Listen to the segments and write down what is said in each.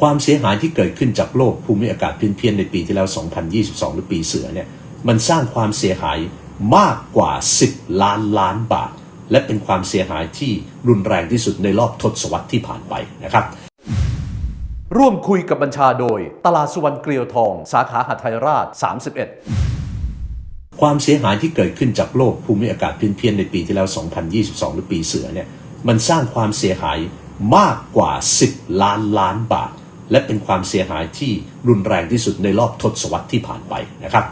ความเสียหายที่เกิดขึ้นจากโลกภูมิอากาศเพี้ยนๆในปีที่แล้ว 2022 หรือปีเสือเนี่ย มันสร้างความเสียหายมากกว่า 10 ล้านล้านบาท และเป็นความเสียหายที่รุนแรงที่สุดในรอบทศวรรษที่ผ่านไปนะครับ ร่วมคุยกับบัญชาโดย ตลาดสุวรรณเกลียวทอง สาขาหัดไทยราช 31 ความเสียหายที่เกิดขึ้นจากโลกภูมิอากาศเพี้ยนๆในปีที่แล้ว 2022 หรือปีเสือเนี่ย มันสร้างความเสียหายมากกว่า 10 ล้านล้านบาท และเป็นความเสียหายที่รุนแรงที่สุดในรอบทศวรรษที่ผ่านไปนะครับ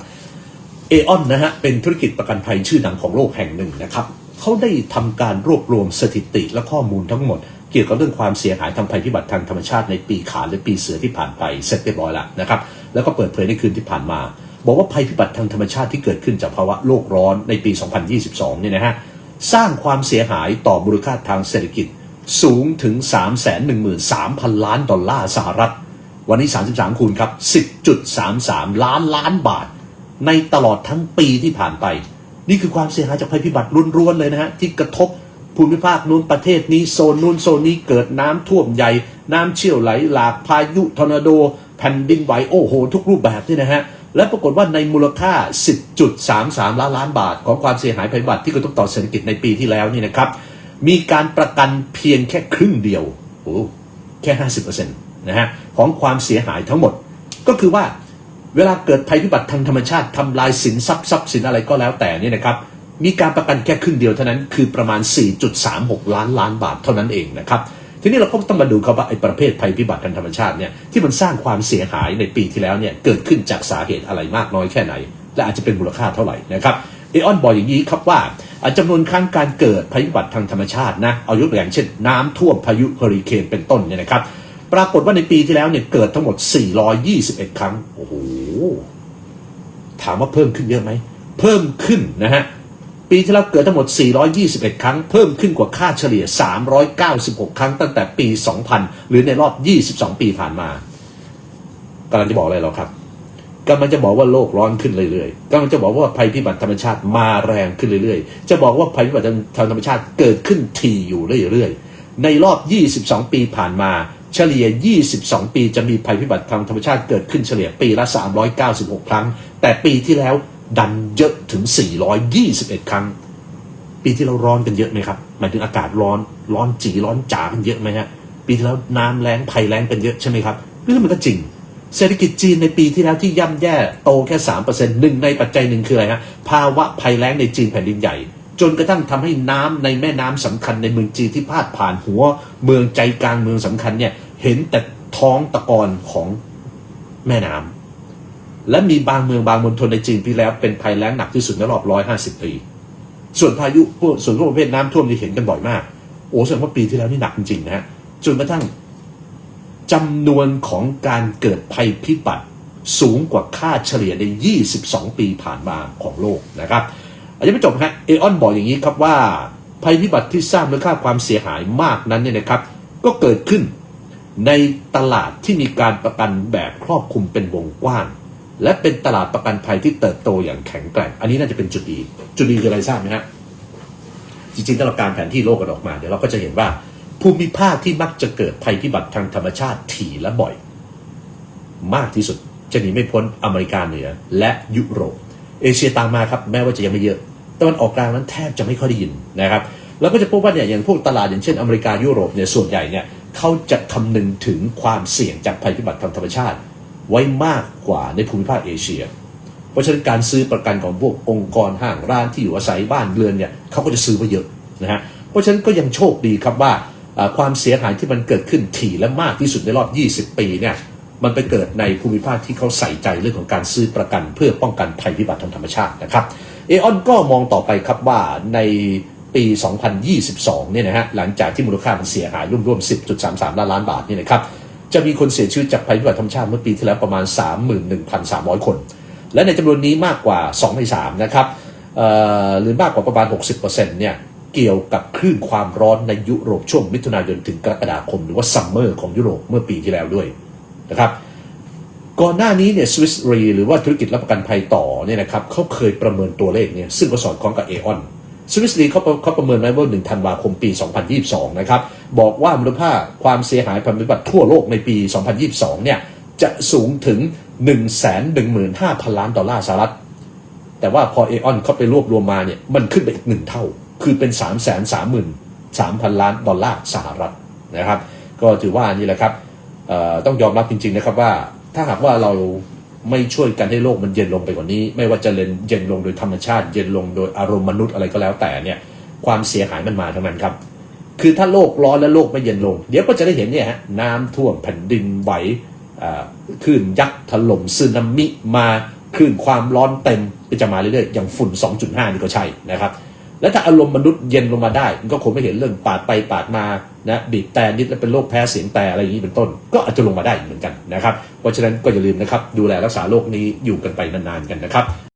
เอออนนะฮะเป็นธุรกิจประกันภัยชื่อดังของโลกแห่งหนึ่งนะครับเขาได้ทำการรวบรวมสถิติและข้อมูลทั้งหมด เกี่ยวกับเรื่องความเสียหายทางภัยพิบัติทางธรรมชาติในปีขานและปีเสือที่ผ่านไปเสร็จเรียบร้อยแล้วนะครับแล้วก็เปิดเผยในคืนที่ผ่านมา บอกว่าภัยพิบัติทางธรรมชาติที่เกิดขึ้นจากภาวะโลกร้อนในปี 2022 เนี่ยนะฮะสร้างความเสียหายต่อมูลค่าทางเศรษฐกิจ สูงถึง 313,000 ล้านดอลลาร์สหรัฐ วันนี้ 33 คูณครับ 10.33 ล้านล้านบาท ในตลอดทั้งปีที่ผ่านไป นี่คือความเสียหายจากภัยพิบัติรุนๆเลยนะฮะ ที่กระทบภูมิภาคนู้นประเทศนี้โซนนู้นโซนนี้เกิดน้ำท่วมใหญ่ น้ำเชี่ยวไหลหลากพายุทอร์นาโด แผ่นดินไหวโอ้โห ทุกรูปแบบนี่นะฮะและปรากฏว่าในมูลค่า 10.33 ล้านล้านบาท ของความเสียหายภัยพิบัติที่กระทบต่อเศรษฐกิจในปีที่แล้วนี่นะครับ มีการประกันเพียงแค่ครึ่งเดียวโอ้แค่ 50%นะฮะของความเสียหายทั้งหมด ก็คือว่าเวลาเกิดภัยพิบัติทางธรรมชาติทำลายสินทรัพย์ทรัพย์สินอะไรก็แล้วแต่นี่นะครับมีการประกันแค่ครึ่งเดียวเท่านั้นคือประมาณ 4.36 ล้านล้านบาทเท่านั้นเองนะครับทีนี้เราก็ต้องมาดูครับว่าไอ้ประเภทภัยพิบัติทางธรรมชาติเนี่ยที่มันสร้างความเสียหายในปีที่แล้วเนี่ยเกิดขึ้นจากสาเหตุอะไรมากน้อยแค่ไหน และอาจจะเป็นมูลค่าเท่าไหร่นะครับ เอออนบอกอย่างนี้ครับว่าอะจำนวนครั้งการเกิดภัยพิบัติทางธรรมชาตินะเอายกตัวอย่างเช่น น้ำท่วมพายุเฮอริเคนเป็นต้นเนี่ยนะครับ ปรากฏว่าในปีที่แล้วเนี่ยเกิดทั้งหมด 421 ครั้ง โอ้โห ถามว่าเพิ่มขึ้นเยอะไหม เพิ่มขึ้นนะฮะ ปีที่แล้วเกิดทั้งหมด 421 ครั้ง เพิ่มขึ้นกว่าค่าเฉลี่ย 396 ครั้งตั้งแต่ปี 2000 หรือในรอบ 22 ปีผ่านมากำลังจะบอกอะไรเราครับ กำลังจะบอกว่าโลกร้อนขึ้นเรื่อยๆกำลังจะบอกว่าภัยพิบัติธรรมชาติมาแรงขึ้นเรื่อยๆ จะบอกว่าภัยพิบัติทางธรรมชาติเกิดขึ้นทีอยู่เรื่อยๆ ในรอบ 22 ปีผ่านมา เฉลี่ย 22 ปีจะมีภัยพิบัติทางธรรมชาติเกิดขึ้นเฉลี่ยปีละ 396 ครั้ง แต่ปีที่แล้วดันเยอะถึง 421 ครั้ง ปีที่เราร้อนกันเยอะไหมครับหมายถึงอากาศร้อนร้อนจีร้อนจ๋ากันเยอะไหมฮะปีที่แล้วน้ำแล้งภัยแล้งกันเยอะใช่ไหมครับเรื่องมันก็จริง เศรษฐกิจจีนในปีที่แล้วที่ย่ำแย่โตแค่สามเปอร์เซ็นต์หนึ่งในปัจจัยหนึ่งคืออะไรฮะภาวะภัยแล้งในจีนแผ่นดินใหญ่ จนกระทั่งทำให้น้ำในแม่น้ำสำคัญในเมืองจีนที่พาดผ่านหัว เมืองใจกลางเมืองสำคัญเนี่ยเห็นแต่ท้องตะกอนของแม่น้ำและมีบางเมืองบางมณฑลในจีนที่แล้วเป็นภัยแล้งหนักที่สุดในรอบร้อยห้าสิบปี ส่วนพายุพวกส่วนพวกประเภทน้ำท่วมที่เห็นกันบ่อยมาก โอ้แสดงว่าปีที่แล้วนี่หนักจริงๆนะฮะจนกระทั่ง จำนวนของการเกิดภัยพิบัติสูงกว่าค่าเฉลี่ยใน 22 ปีผ่านมาของโลกนะครับอาจจะไม่จบฮะเอออนบอกอย่างนี้ครับว่า ภัยพิบัติที่สร้างมูลค่าความเสียหายมากนั้นเนี่ยนะครับ ก็เกิดขึ้นในตลาดที่มีการประกันแบบครอบคลุมเป็นวงกว้าง และเป็นตลาดประกันภัยที่เติบโตอย่างแข็งแกร่ง อันนี้น่าจะเป็นจุดดี จุดดีคืออะไรทราบไหมฮะจริงๆถ้าเราการแผนที่โลกกันออกมาเดี๋ยวเราก็จะเห็นว่า ภูมิภาคที่มักจะเกิดภัยพิบัติทางธรรมชาติถี่และบ่อย มากที่สุดจะหนีไม่พ้นอเมริกาเหนือและยุโรป เอเชียตามมาครับแม้ว่าจะยังไม่เยอะตะวันออกกลางนั้นแทบจะไม่ค่อยได้ยินนะครับแล้วก็จะพบว่าเนี่ยอย่างพวกตลาดอย่างเช่นอเมริกายุโรปเนี่ยส่วนใหญ่เนี่ยเขาจะคำนึงถึงความเสี่ยงจากภัยพิบัติทางธรรมชาติ ไว้มากกว่าในภูมิภาคเอเชีย เพราะฉะนั้นการซื้อประกันของพวกองค์กรห้างร้านที่อยู่อาศัยบ้านเรือนเนี่ยเขาก็จะซื้อมาเยอะนะฮะเพราะฉะนั้นก็ยังโชคดีครับว่า ความเสียหายที่มันเกิดขึ้นถี่และมากที่สุดในรอบ 20 ปีเนี่ยมันไปเกิดในภูมิภาคที่เขาใส่ใจเรื่องของการซื้อประกัน เพื่อป้องกันภัยพิบัติทางธรรมชาตินะครับเอออนก็มองต่อไปครับว่าในปี 2022 เนี่ยนะฮะหลังจากที่มูลค่ามันเสียหายร่วมๆ 10.33 ล้านล้านบาทนี่นะครับจะมีคนเสียชีวิตจากภัยพิบัติธรรมชาติเมื่อปีที่แล้วประมาณ 31,300 คน และในจำนวนนี้มากกว่า2ใน3นะครับหรือมากกว่าประมาณ 60%เนี่ย เกี่ยวกับคลื่นความร้อนในยุโรปช่วงมิถุนายนถึงกรกฎาคม หรือว่าซัมเมอร์ของยุโรปเมื่อปีที่แล้วด้วยนะครับก่อนหน้านี้เนี่ยสวิสรีหรือว่าธุรกิจรับประกันภัยต่อเนี่ยนะครับเขาเคยประเมินตัวเลขเนี่ยซึ่งก็สอดคล้องกับเอออนสวิสลีเขาเขาประเมินไว้ว่า1ธันวาคมปี 2022 นะครับ บอกว่ามูลค่าความเสียหายภัยพิบัติทั่วโลกในปี 2022 เนี่ย จะสูงถึง 115,000 ล้านดอลลาร์สหรัฐ แต่ว่าพอเอออนเขาไปรวบรวมมาเนี่ย มันขึ้นไปอีกหนึ่งเท่า คือเป็น3 3 3 3 0 0 0 ล้านดอลลาร์สหรัฐนะครับ ก็ถือว่านี่แหละครับต้องยอมรับจริงๆนะครับว่าถ้าหากว่าเราไม่ช่วยกันให้โลกมันเย็นลงไปกว่านี้ ไม่ว่าจะเย็นลงโดยธรรมชาติ เย็นลงโดยอารมณ์มนุษย์อะไรก็แล้วแต่เนี่ยความเสียหายมันมาทั้งนั้นครับ คือถ้าโลกร้อนและโลกไม่เย็นลง เดี๋ยวก็จะได้เห็นเนี่ยฮะน้ำท่วมแผ่นดินไหวคลื่นยักษ์ถล่มสึนามิมาคลื่นความร้อนเต็มก็จะมาเรื่อยๆอย่างฝุ่น 2.5 นี่ก็ใช่นะครับ และถ้าอารมณ์มนุษย์เย็นลงมาได้ มันก็คงไม่เห็นเรื่องปาดไปปาดมานะบีบแต่นิดแล้วเป็นโรคแพ้เสียงแต่อะไรอย่างนี้เป็นต้น ก็อาจจะลงมาได้เหมือนกันนะครับ เพราะฉะนั้นก็อย่าลืมนะครับดูแลรักษาโรคนี้อยู่กันไปนานๆกันนะครับ